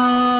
தென்பாண்டி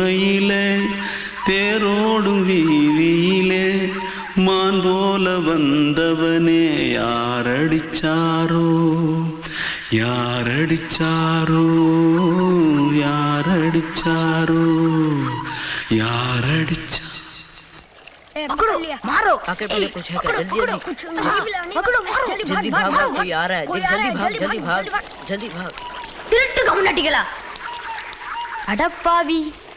ஜீமையிலே தேரோடும் வீதியிலே மான் போல வந்தவனே யாரடிச்சாரோ யாரடிச்சாரோ யாரடிச்சாரோ யாரடிச்சா पकड़ो मारो आके पहले कुछ है क्या? जल्दी जल्दी पकड़ो मारो जल्दी भाग भाग कोई आ रहा है जल्दी भाग जल्दी भाग जल्दी भाग திருட்டு கம்யூனிட்டிகளா அடப்பாவி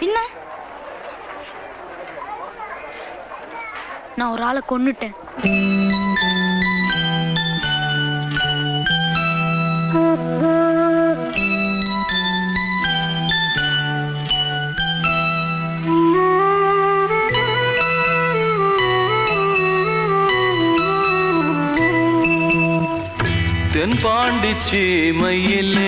பின்ன? நான் ஒரு ஆளை கொன்னுட்டேன். தென்பாண்டி சீமையிலே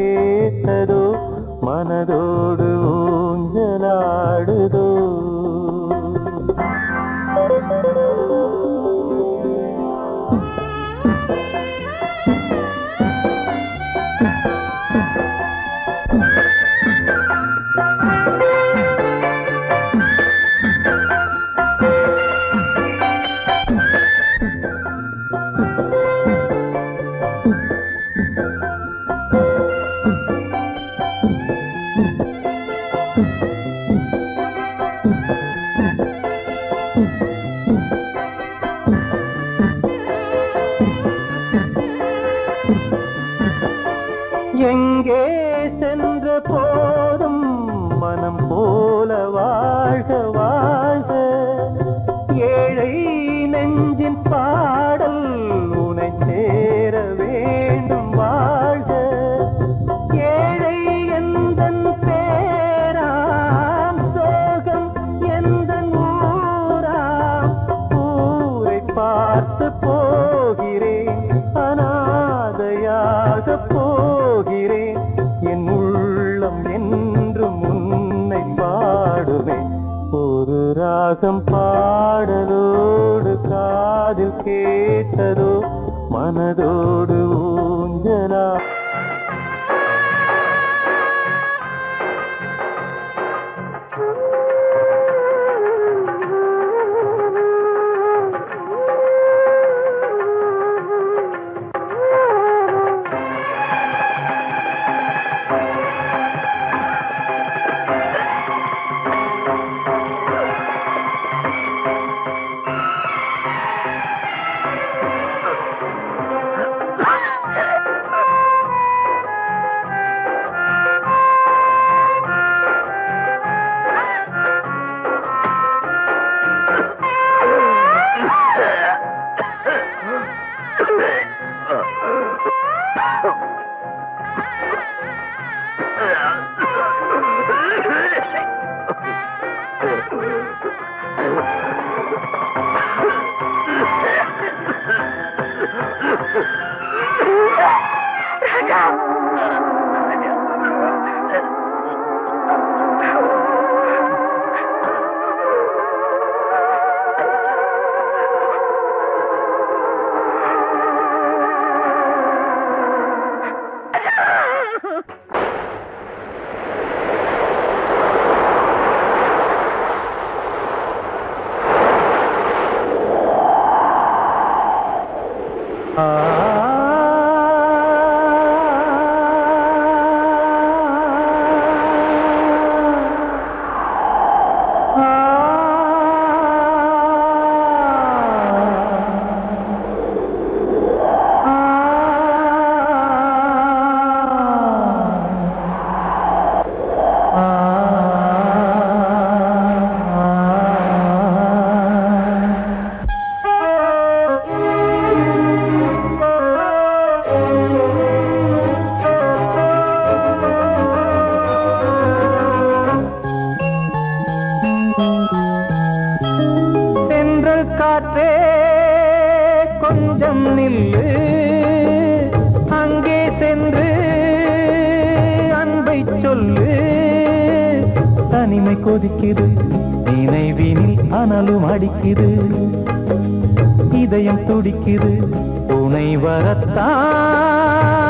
காதில் கேட்டதோ மனதோடு மனம் பாடலோடு காதில் கேட்டதோ மனதோடு கொஞ்சம் நில்லு. அங்கே சென்று அன்பை சொல்லு. தனிமை கொதிக்குது நினைவினில் அனலும் அடிக்குது. இதயம் துடிக்குது துணை வரத்தான்.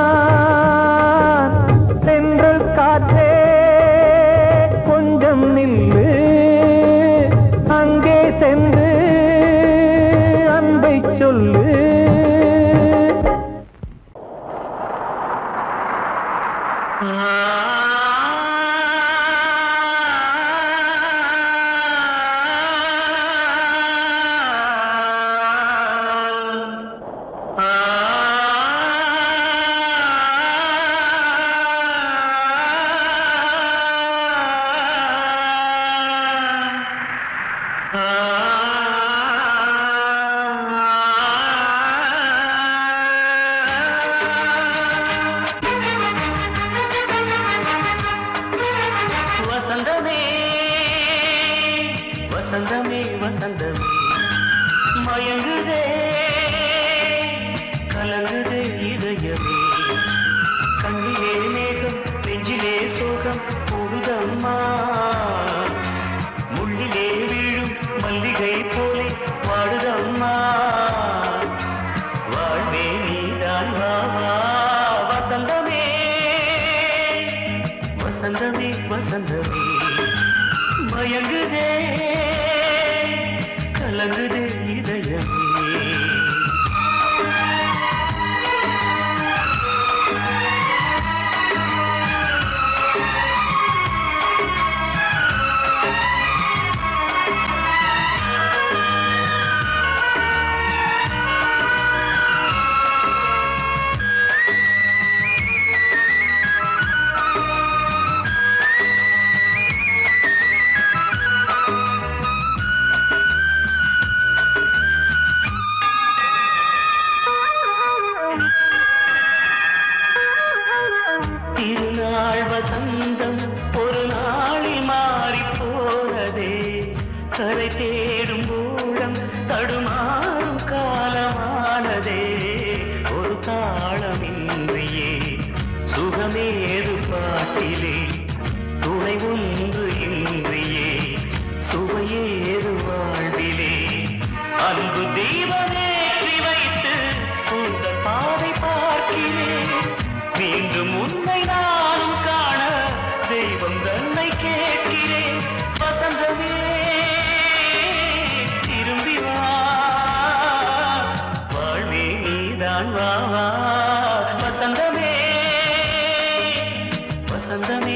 வசந்தமே மயங்குதே கலங்குதே இதயமே. கண்ணிலே மேகம் நெஞ்சிலே சோகம் பொழுதம்மா வசந்தமே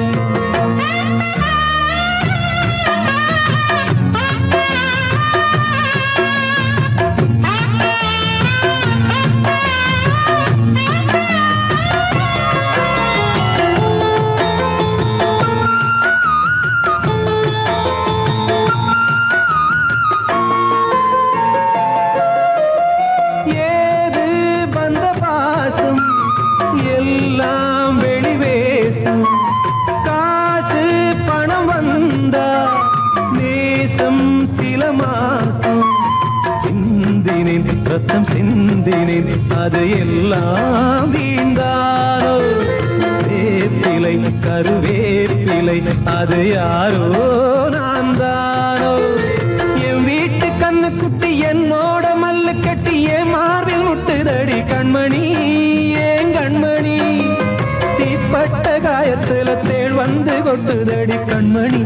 காயத்துல தேள் வந்து கொட்டுதடி கண்மணி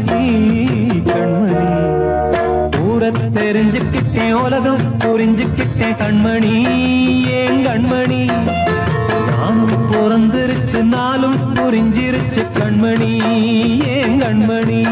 கண்மணி. ஊர தெரிஞ்சுக்கிட்டேன் உலகம் புரிஞ்சுக்கிட்டேன் கண்மணி. ஏன் கண்மணி? நானும் பிறந்திருச்சு நாளும் புரிஞ்சிருச்சு கண்மணி. ஏன் கண்மணி?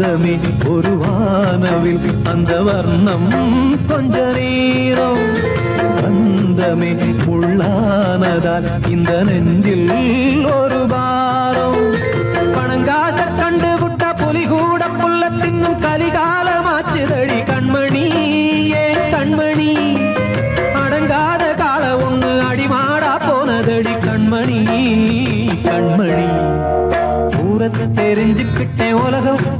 சொந்தமே ஒரு வானவில் அந்த வர்ணம் கொஞ்ச நேரம். பந்தமே உள்ளானதால் இந்த நெஞ்சில் ஒரு பாரம். பணங்காச கண்டு விட்ட புலி கூட புள்ள தின்னும் கலிகாலமாச்சுதடி கண்மணி ஏன் கண்மணி. அடங்காத கால ஒண்ணு அடிமாடா போனதடி கண்மணி கண்மணி. ஊரத்தை தெரிஞ்சுக்கிட்டேன் உலகம்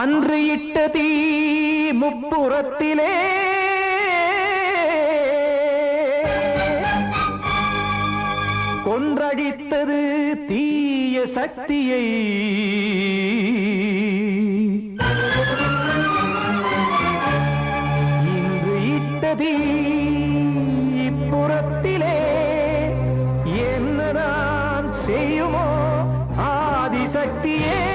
அன்று இட்ட தீ முப்புறத்திலே. கொன்றடித்தது தீய சக்தியை. இன்று இட்ட தீ இப்புறத்திலே என்ன நான் செய்யுமோ? ஆதிசக்தியே.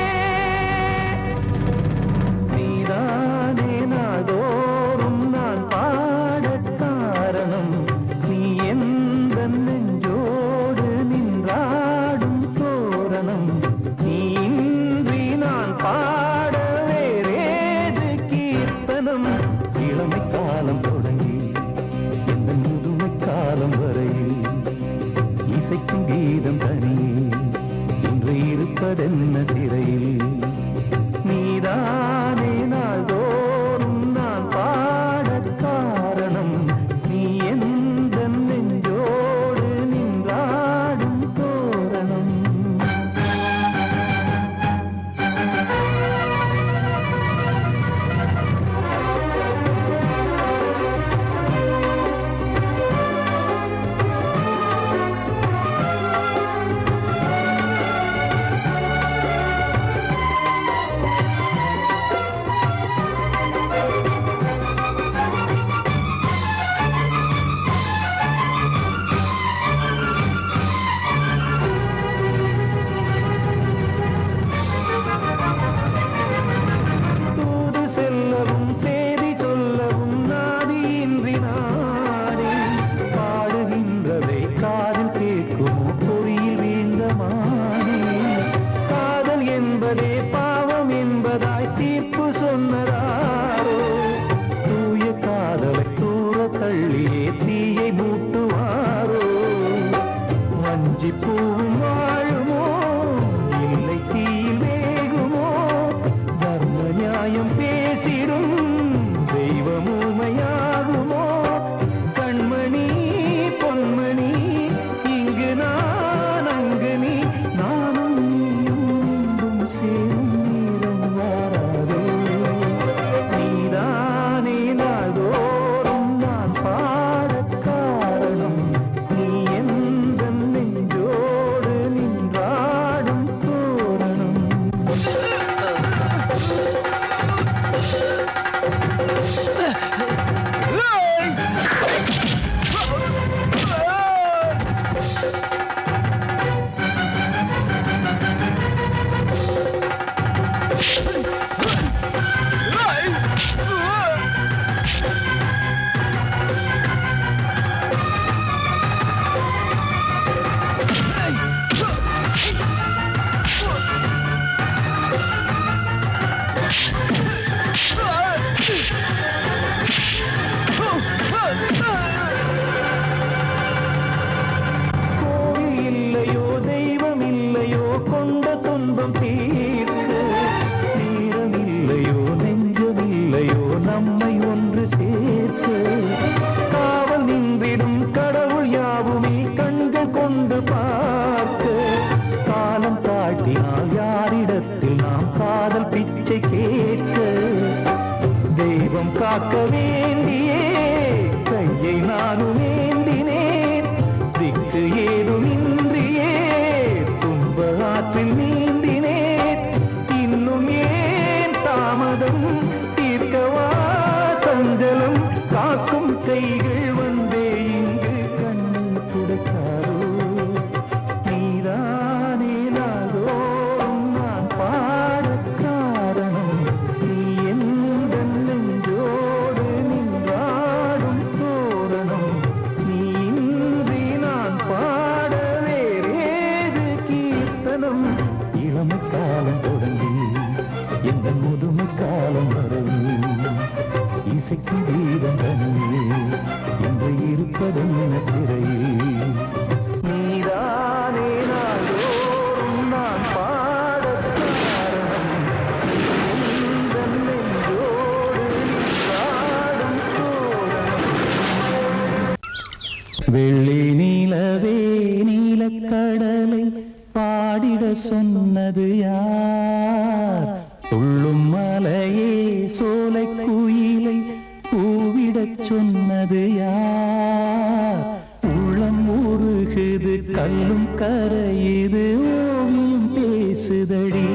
விடச் சொன்னது யார்? உளம் உருகுது கல்லும் கரையுது ஓவியம் பேசுதடி.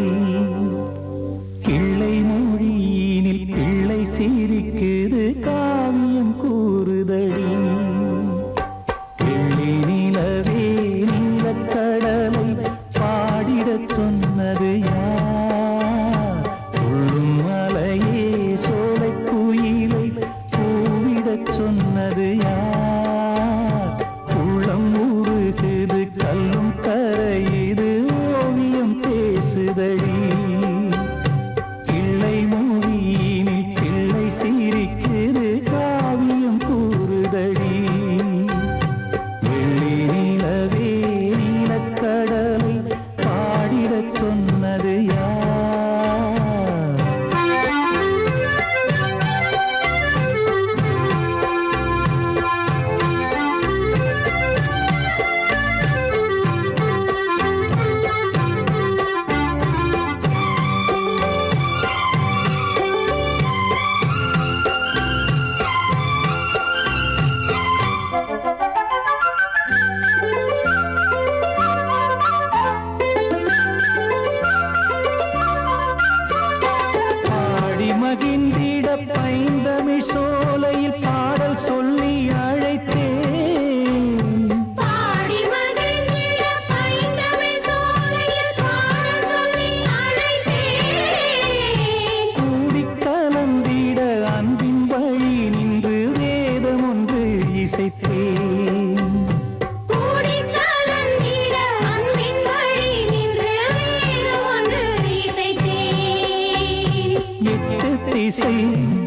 see.